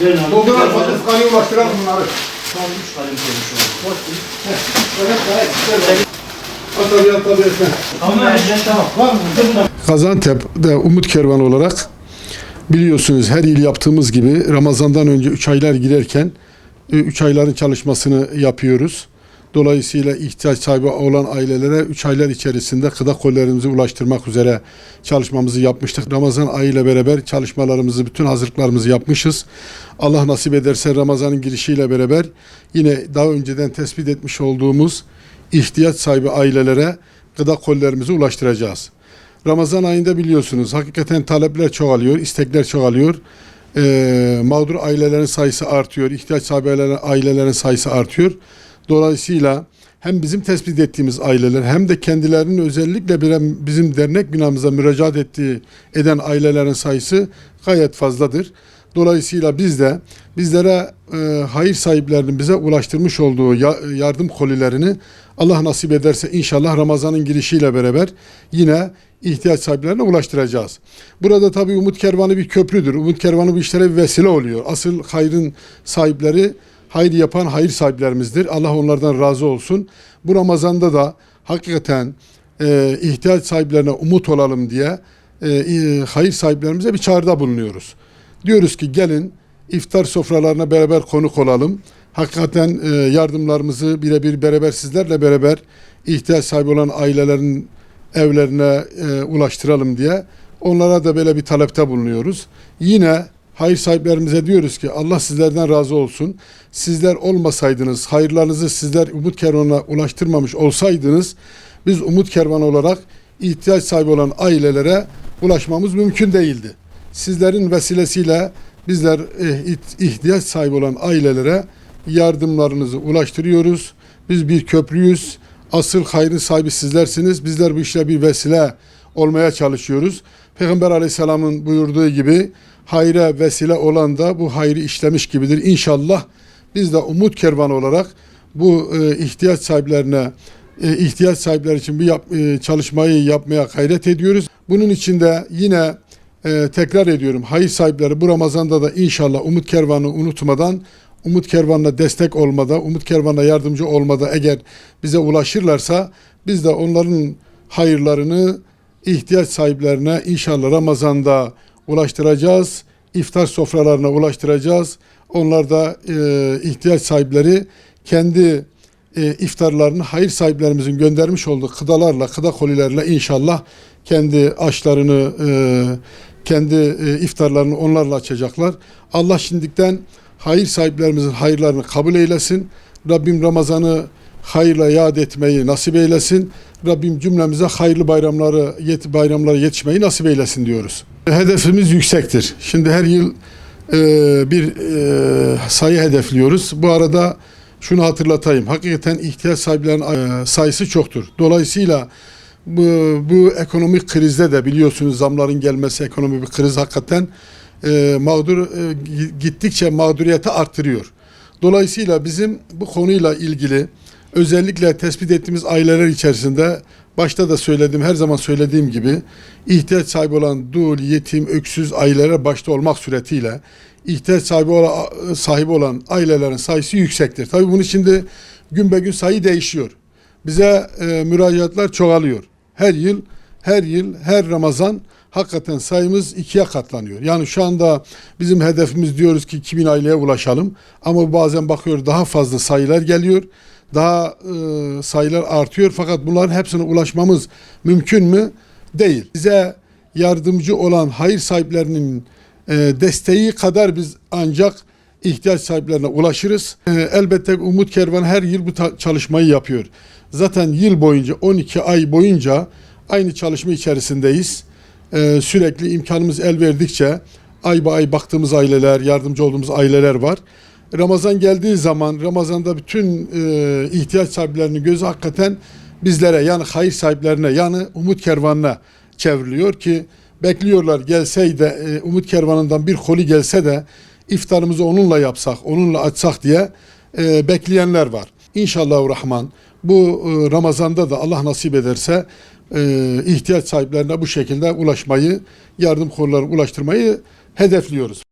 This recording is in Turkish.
Dolduran fakir fukaraya ulaştıran bunları. Tam 3 kalem koymuş oldu. At tabii at tabii etme. Tamam tamam. Var mı? Gaziantep'te Umut Kervanı olarak biliyorsunuz her yıl yaptığımız gibi Ramazan'dan önce 3 aylar girerken 3 ayların çalışmasını yapıyoruz. Dolayısıyla ihtiyaç sahibi olan ailelere 3 aylar içerisinde gıda kollerimizi ulaştırmak üzere çalışmamızı yapmıştık. Ramazan ayı ile beraber çalışmalarımızı, bütün hazırlıklarımızı yapmışız. Allah nasip ederse Ramazan'ın girişiyle beraber yine daha önceden tespit etmiş olduğumuz ihtiyaç sahibi ailelere gıda kollerimizi ulaştıracağız. Ramazan ayında biliyorsunuz hakikaten talepler çoğalıyor, istekler çoğalıyor. Ee, mağdur ailelerin sayısı artıyor, ihtiyaç sahibi ailelerin sayısı artıyor. Dolayısıyla hem bizim tespit ettiğimiz aileler hem de kendilerinin özellikle bizim dernek binamıza müracaat ettiği eden ailelerin sayısı gayet fazladır. Dolayısıyla biz de bizlere e, hayır sahiplerinin bize ulaştırmış olduğu ya- yardım kolilerini Allah nasip ederse inşallah Ramazan'ın girişiyle beraber yine ihtiyaç sahiplerine ulaştıracağız. Burada tabii Umut Kervanı bir köprüdür. Umut Kervanı bu işlere bir vesile oluyor. Asıl hayrın sahipleri hayır yapan hayır sahiplerimizdir. Allah onlardan razı olsun. Bu Ramazan'da da hakikaten e, ihtiyaç sahiplerine umut olalım diye e, hayır sahiplerimize bir çağrıda bulunuyoruz. Diyoruz ki gelin iftar sofralarına beraber konuk olalım. Hakikaten e, yardımlarımızı birebir beraber sizlerle beraber ihtiyaç sahibi olan ailelerin evlerine e, ulaştıralım diye onlara da böyle bir talepte bulunuyoruz. Yine hayır sahiplerimize diyoruz ki Allah sizlerden razı olsun. Sizler olmasaydınız, hayırlarınızı sizler Umut Kervanı'na ulaştırmamış olsaydınız biz Umut Kervanı olarak ihtiyaç sahibi olan ailelere ulaşmamız mümkün değildi. Sizlerin vesilesiyle bizler eh, ihtiyaç sahibi olan ailelere yardımlarınızı ulaştırıyoruz. Biz bir köprüyüz. Asıl hayrın sahibi sizlersiniz. Bizler bu işle bir vesile olmaya çalışıyoruz. Peygamber aleyhisselamın buyurduğu gibi hayra vesile olan da bu hayrı işlemiş gibidir. İnşallah biz de umut kervanı olarak bu e, ihtiyaç sahiplerine e, ihtiyaç sahipleri için bu yap- e, çalışmayı yapmaya gayret ediyoruz. Bunun için de yine tekrar ediyorum hayır sahipleri bu Ramazan'da da inşallah Umut Kervanı unutmadan Umut Kervanı'na destek olmada, Umut Kervanı'na yardımcı olmada eğer bize ulaşırlarsa biz de onların hayırlarını ihtiyaç sahiplerine inşallah Ramazan'da ulaştıracağız. İftar sofralarına ulaştıracağız. Onlar da e, ihtiyaç sahipleri kendi e, iftarlarını hayır sahiplerimizin göndermiş olduğu kıdalarla, kıda kolilerle inşallah kendi aşlarını, e, kendi e, iftarlarını onlarla açacaklar. Allah şimdiden hayır sahiplerimizin hayırlarını kabul eylesin. Rabbim Ramazan'ı hayırla yad etmeyi nasip eylesin. Rabbim cümlemize hayırlı bayramları, yet bayramlara yetişmeyi nasip eylesin diyoruz. Hedefimiz yüksektir. Şimdi her yıl e, bir e, sayı hedefliyoruz. Bu arada şunu hatırlatayım. Hakikaten ihtiyaç sahiplerinin e, sayısı çoktur. Dolayısıyla bu, bu ekonomik krizde de biliyorsunuz zamların gelmesi ekonomik bir kriz hakikaten e, mağdur e, gittikçe mağduriyeti arttırıyor. Dolayısıyla bizim bu konuyla ilgili özellikle tespit ettiğimiz aileler içerisinde başta da söyledim her zaman söylediğim gibi ihtiyaç sahibi olan dul, yetim, öksüz ailelere başta olmak suretiyle ihtiyaç sahibi olan, sahibi olan ailelerin sayısı yüksektir. Tabii bunun içinde gün be gün sayı değişiyor. Bize e, müracaatlar çoğalıyor. Her yıl, her yıl, her Ramazan hakikaten sayımız ikiye katlanıyor. Yani şu anda bizim hedefimiz diyoruz ki 2000 aileye ulaşalım. Ama bazen bakıyor daha fazla sayılar geliyor. Daha e, sayılar artıyor fakat bunların hepsine ulaşmamız mümkün mü? Değil. Bize yardımcı olan hayır sahiplerinin e, desteği kadar biz ancak ihtiyaç sahiplerine ulaşırız. E, elbette Umut Kervan her yıl bu çalışmayı yapıyor. Zaten yıl boyunca 12 ay boyunca aynı çalışma içerisindeyiz. E, sürekli imkanımız el verdikçe ay ba ay baktığımız aileler, yardımcı olduğumuz aileler var. Ramazan geldiği zaman Ramazan'da bütün e, ihtiyaç sahiplerinin gözü hakikaten bizlere yani hayır sahiplerine yani Umut Kervanı'na çevriliyor ki bekliyorlar gelseydi e, Umut Kervanı'ndan bir koli gelse de iftarımızı onunla yapsak, onunla açsak diye e, bekleyenler var. İnşallah Rahman bu e, Ramazan'da da Allah nasip ederse e, ihtiyaç sahiplerine bu şekilde ulaşmayı, yardım kolları ulaştırmayı hedefliyoruz.